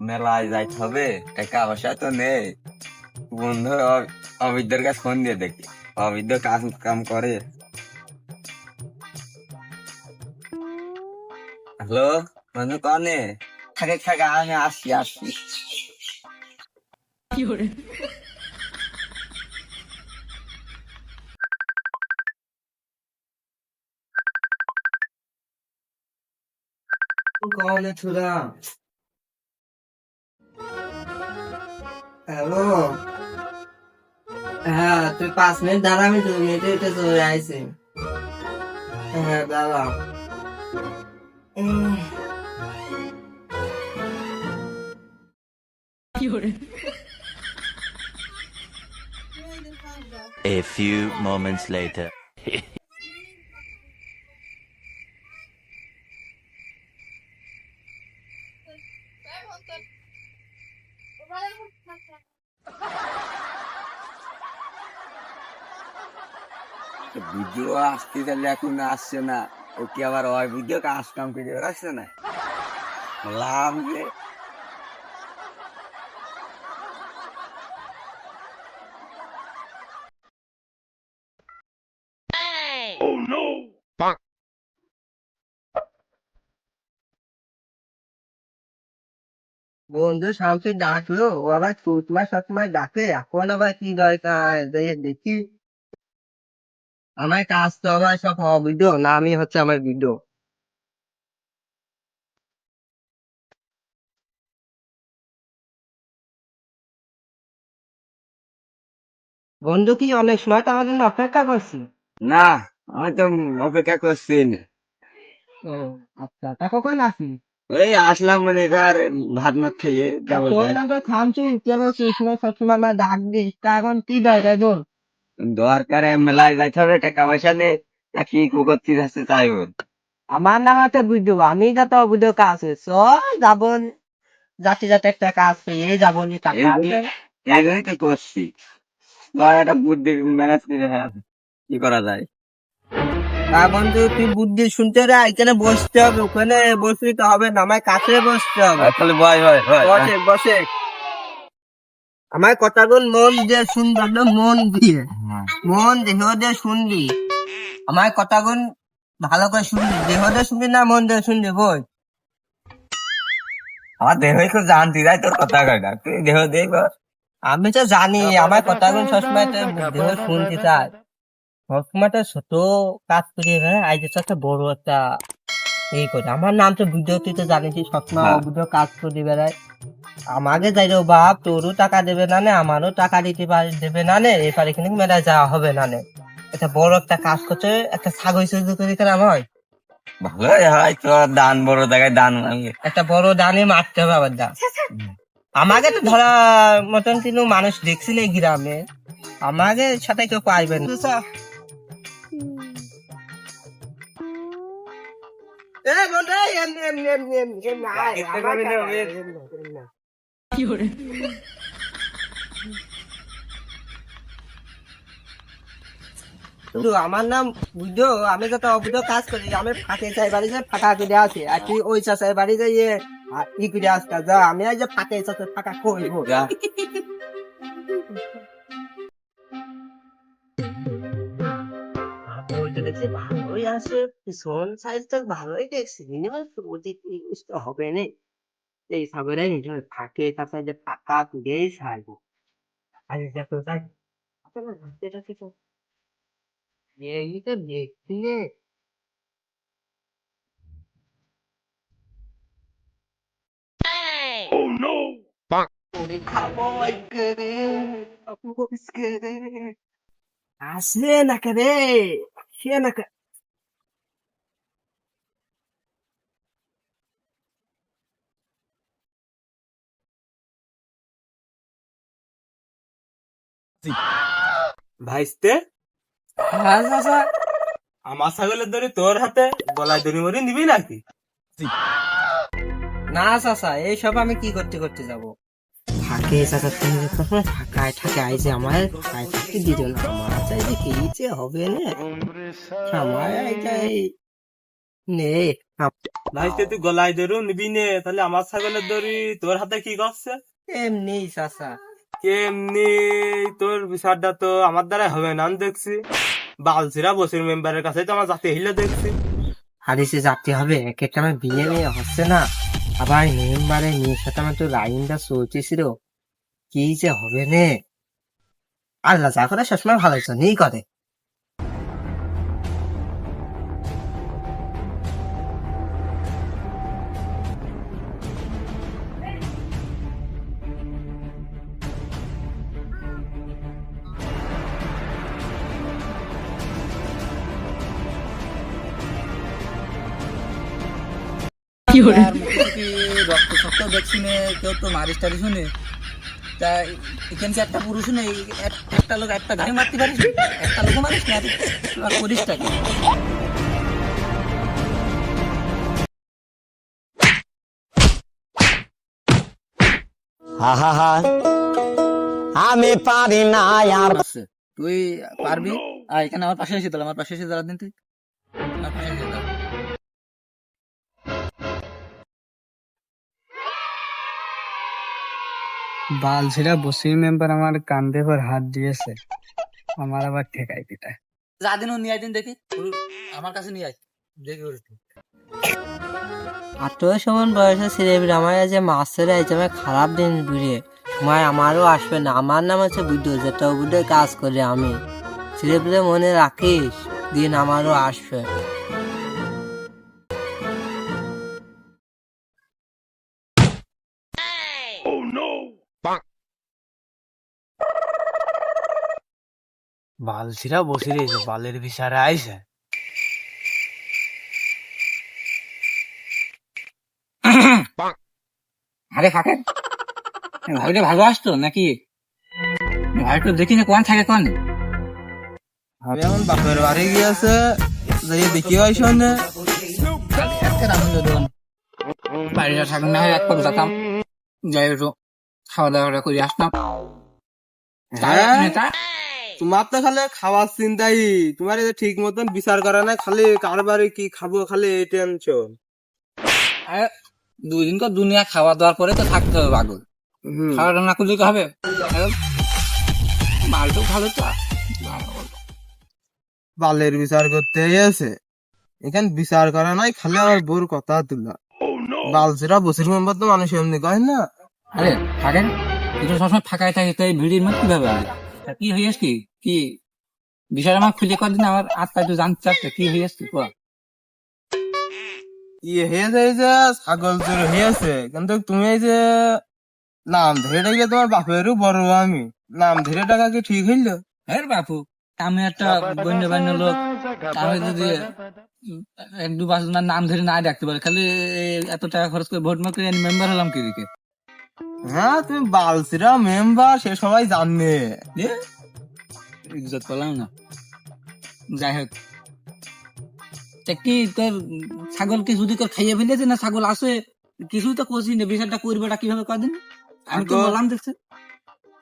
মেলায় যাইতে হবে টাকা পয়সা তো নেই। বন্ধু অবিদ্যর কাছে ফোন দিয়ে দেখি। অবিদ্য কাজ কাম করে। হ্যালো বন্ধু কনে? থাকে থাকে আমি আসি আসি কনে ছুরা হ্যালো? হ্যাঁ তুই পাঁচ মিনিট দাঁড়া আমি দুই মিনিটে এটা চলে আইছি হ্যাঁ um, A few moments later. Video আসতে চাইলে এখন আসছে না। ও কি আবার ওই ভিডিও কাজ কাম করে রাখছে না? লাভ যে, বন্ধু শামসি ডাকলো, ও আবার চুটমা সবসময় ডাকে, এখন আবার কি দরকার? দেখি। আমার কাজ তো আবার সব ভিডিও না আমি হচ্ছে আমার ভিডিও বন্ধু কি অনেক সময় তো আমার জন্য অপেক্ষা করছি? না আমি তো অপেক্ষা করছি না। ও আচ্ছা তা কখন আসি? ওই আসলাম মানে এবার ভাত মাত খেয়ে তোর নাম তো খামছি কেন কৃষ্ণ সবসময় আমার ডাক দিস তা এখন কি দরকার বল? দরকারে মেলায় যাইতে হবে টাকা পয়সা নেই তা কি করতে যাচ্ছে তাই আমার নাম আছে বুঝো আমি যত বুঝো কাজ আছে চ যাব যাতে যাতে একটা কাজ পেয়ে যাব নি টাকা। এগুলোই তো করছি। ধর একটা বুদ্ধি ম্যানেজ করে কি করা যায়? তা বন্ধু তুই বুদ্ধি শুনতে রে এখানে বসতে হবে ওখানে বসবি তো হবে না আমার কাছে বসতে হবে। তাহলে ভয় ভয় বসে বসে। আমার কথাগুলো মন দিয়ে শুনবি মন দিয়ে। হ্যাঁ। মন দেহ দিয়ে শুনবি। আমার কথাগুলো ভালো করে শুনবি। দেহ দিয়ে শুনবি না মন দিয়ে শুনবি বল। আমার দেহই খুব জানতি যাই তোর কথা কয় না। তুই দেহ দেখ আমি তো জানি আমার কথাগুলো সবসময় তো দেহ শুনতে চাই সবসময় তো ছোট কাজ করি হ্যাঁ আজ একটা বড় একটা এই করে। আমার নাম তো ভিডিও তুই তো জানিস সবসময় হ্যাঁ। অভিডিও কাজ করে বেড়ায়। আমাকে যাই রে বাপ তোরও টাকা দেবে না নে আমারও টাকা দিতে পারে দেবে না নে এবারে কিন্তু মেলা যাওয়া হবে না নে। একটা বড় একটা কাজ করতে একটা ছাগল সুযোগ করে কেন হয় ভালোই হয় তোর দান বড় জায়গায় দান একটা বড় দানে মারতে হবে আবার দাম আমাকে তো ধরা মতন কিন্তু মানুষ দেখছিল এই গ্রামে। আমাকে সাথে কেউ পাইবে আমার নাম বুঝো আমি যত অবুধ কাজ করি আমি ফাঁকে চাই বাড়ি যে ফাঁকা করে আসি আর তুই ওই চাষের বাড়ি যে ইয়ে ই করে আসতে যা। আমি আজ যে ফাঁকে চাষে ফাঁকা করব যা। বলতে দেখছি ভালোই আছে পিছন সাইজটা ভালোই দেখছি মিনিমাম ওদিক তো হবে না এই সাগরে নিজের ফাঁকে তারপরে যে পাকা তুলেই ছাড়বো আর দেখো তাই আপনার হাতেটা কি তো এই তো দেখছি রে ওরে খাব আজকে রে আপু আজকে রে আসে না রে আসে না কে ভাইস্তে। হ্যাঁ চাচা আমার ছাগলের দড়ি তোর হাতে গলায় দড়ি মরি নিবি নাকি? না চাচা এইসব আমি কি করতে করতে যাব? থাকে চাচা তুমি যে আমার থাকায় থাকতে দিল না। আমার চাইছে কি যে হবে না? আমার নে ভাইতে তুই গলায় ধরু নিবি নে তাহলে আমার ছাগলের দড়ি তোর হাতে কি করছে? এমনি চাচা এমনি তোর বিচারটা তো আমার দ্বারা হবে না দেখছি। বালসিরা বসির মেম্বারের কাছে তো আমার জাতি হইলে দেখছি। হারিসে জাতি হবে এক একটা আমার বিয়ে মেয়ে হচ্ছে না। আবার মেম্বারের মেয়ের সাথে আমার তো লাইনটা চলতেছিল কি যে হবে নে। আল্লাহ যা করে সবসময় ভালো নেই করে। রক্ত শক্ত দেখছি নে কেউ তো মারিস টারিস শুনে তা এখানে একটা পুরুষ নেই একটা লোক একটা গাড়ি মারতে পারিস একটা লোক মারিস না? করিস টাকা আমি পারি না আর তুই পারবি? আর এখানে আমার পাশে এসে দাঁড়া আমার পাশে এসে দাঁড়া দিন তুই। আমার পাশে এসে দাঁড়া। বালছিরা বসির মেম্বার আমার কান্দে পর হাত দিয়েছে আমার আবার ঠেকাই পিটায় যা দিন নিয়ে দিন দেখি। আমার কাছে নিয়ে আয় দেখি একটু। আঠারো সমান বয়সে ছেলেপিলে আমার যে মাছের আইটেমে খারাপ দিন ঘুরে সময় আমারও আসবে না। আমার নাম হচ্ছে বুদ্ধ যেটা বুদ্ধের কাজ করে আমি। ছেলেপিলে মনে রাখিস দিন আমারও আসবে। বালছিরা বসে রয়েছে বালের বিচারে আইসে আরে ভাবিটা ভালো আসতো নাকি? ভাবিটা দেখি না কোন থাকে কোন। আমি এখন বাপের বাড়ি গিয়েছে যাই দেখি হয় শোনে। বাড়িটা থাকুন না হয় এক পাক যেতাম। যাই একটু খাওয়া দাওয়া করে আসতাম? তোমার তো খালি খাওয়ার চিন্তাই। তোমার ঠিক মতন বিচার করে না খালি কার বাড়ি কি খাব খালি এই টেনশন আরে দুই দিন তো দুনিয়া খাওয়া দাওয়ার পরে তো থাকতে হবে পাগল। খাওয়া দাওয়া করলে তো হবে। মালটাও ভালো তো। বালের বিচার করতে গেছে এখান বিচার করা নাই খালি আমার বোর কথা তুলা। বালছিরা বসির মেম্বার তো মানুষ এমনি কয় না? আরে থাকেন? এটা সবসময় ফাঁকায় থাকে তো এই ভিড়ির মধ্যে কীভাবে হবে কি হইয়াস কি? কি বিষয়টা আমার খুলে কর দিন আমার আত্মা একটু জানতে চাচ্ছে কি হইয়াস কি কোয়া ইয়ে হয়েছে এই যে ছাগল চোর হয়েছে কিন্তু তুমি এই যে নাম ধরে ডাকলে তোমার বাপেরও বড় আমি। নাম ধরে টাকা কি ঠিক হইল? হ্যাঁ বাপু আমি একটা বন্য বন্য লোক আমি যদি এক দু পাঁচ নাম ধরে না ডাকতে পারে খালি এত টাকা খরচ করে ভোট মার্কে মেম্বার হলাম কি দিকে হ্যাঁ তুমি বালছিরা মেম্বার সে সবাই জানে ইজ্জত করলাম না। যাই হোক। কি তোর ছাগল কি যদি খাইয়ে ফেলেছে না ছাগল আছে? কিছুই তো করছি না বিচারটা করবেটা কীভাবে কদিন? আমি তো বললাম দেখছি।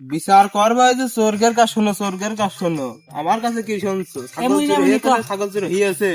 বিচার করবা যে স্বর্গের কাজ শোনো স্বর্গের কাজ শোনো। আমার কাছে কি শুনছো? ছাগল চোর এমনই হয়েছে তো। না ছাগল চোর হয়েছে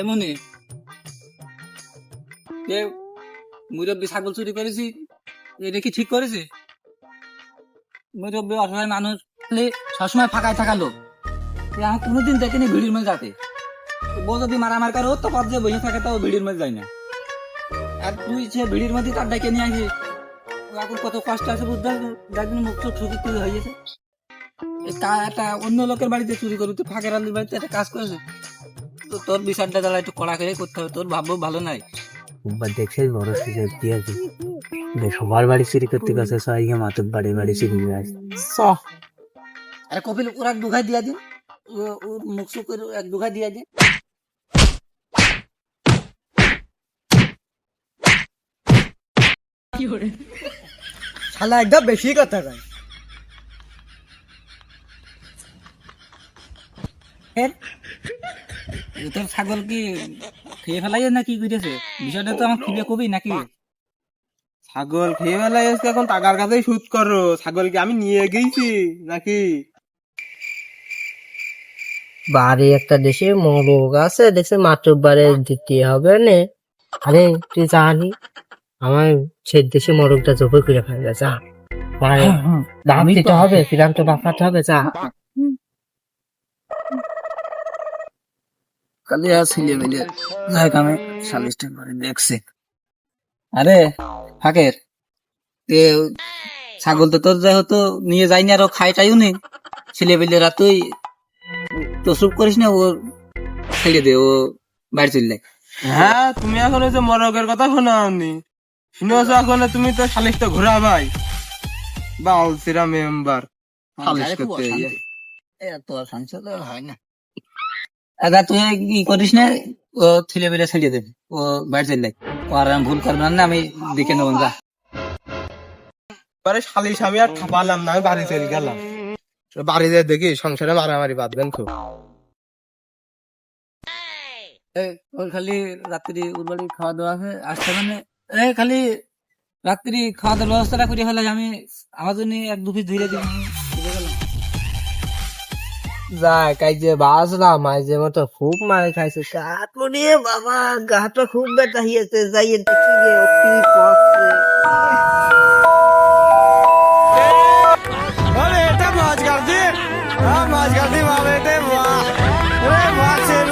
এমনই। এ মুরব্বী ছাগল চুরি করেছি এটা কি ঠিক করেছে? মুরব্বী অসহায় মানুষ সবসময় ফাঁকায় থাকা লোক। আমি কোনোদিন দেখিনি ভিড়ির মধ্যে যাতে বউ যদি মারামার করে তো পথ যে বসে থাকে তাও ভিড়ির মধ্যে যায় না। আর তুই সে ভিড়ির মধ্যে তার ডেকে নিয়ে আসিস এখন কত কষ্ট আছে বুঝতে দেখবেন মুখ চোখ ঠুকি তুই হয়ে গেছে। একটা অন্য লোকের বাড়িতে চুরি করবি, তুই ফাঁকের আলির বাড়িতে একটা কাজ করেছে। তো তোর বিচারটা তাহলে একটু কড়া করে করতে হবে, তোর ভাববো ভালো নাই। দেখছিস বড় সুযোগ দিয়েছে সবার বাড়ি চুরি করতে গেছে সবাই মাতুর বাড়ি বাড়ি চুরি করে আসে আরে কপিল ওরা এক দুঘাই দিয়া দিন ও- ওর মুখ সুখ করে এক দুঘাই দিয়া দিন শালা একদম বেশি কথা কয় ফের এ তোর ছাগল কি খেয়ে ফেলাই না কি করেছে বিষয়টা তো আমার খুলে কবি নাকি? ছাগল খেয়ে এখন টাকার কাছেই সুদ করো। ছাগলকে আমি নিয়ে গেছি নাকি? বাড়ি একটা দেশে মোরগ আছে দেখছে মাত্র বারে দিতে হবে নে। আরে তুই জানি আমার সে দেশে মোরগটা জবর করে ফেলবে যা। মানে দাম দিতে হবে ফিরাম তো বাঁচাতে হবে যা। কালি আর ছেলে মিলে যাই সালিশটা করে দেখছে। আরে ফাঁকের তে ছাগল তো তোর যা হতো নিয়ে যাইনি আর খাই টাইও নেই ছেলে পেলেরা তুই তো চুপ করিস না ও ছেড়ে দে ও বাড়ি চলে যায়। হ্যাঁ তুমি এখন ওই যে মরকের কথা শোনাওনি শুনেছো এখন তুমি তো সালিশটা ঘোরা ভাই বাউলসিরা মেম্বার সালিশ করতে এত তো হয় না। দাদা তুই কি করিস না? ও ছেলে ছেড়ে দেবে ও বাড়ি চলে আর আমি ভুল করবে না আমি দেখে নেব যা। পরে সালিশ আমি আর থাপালাম না আমি বাড়ি চলে গেলাম। বাড়ি যেয়ে দেখি সংসারে মারামারি বাঁধবেন খুব। ওর খালি রাত্রি ওর বাড়ি খাওয়া দাওয়া আছে আসতে মানে এই খালি রাত্রি খাওয়া দাওয়ার ব্যবস্থাটা করে ফেলে আমি আমার জন্য এক দু পিস ধরে দিই যাই কাই যে বাজলাম আজ যে মতো খুব মার খাইছে। গাত মনে বাবা গাটা খুব ব্যথা হয়েছে যাই দেখি কি করছে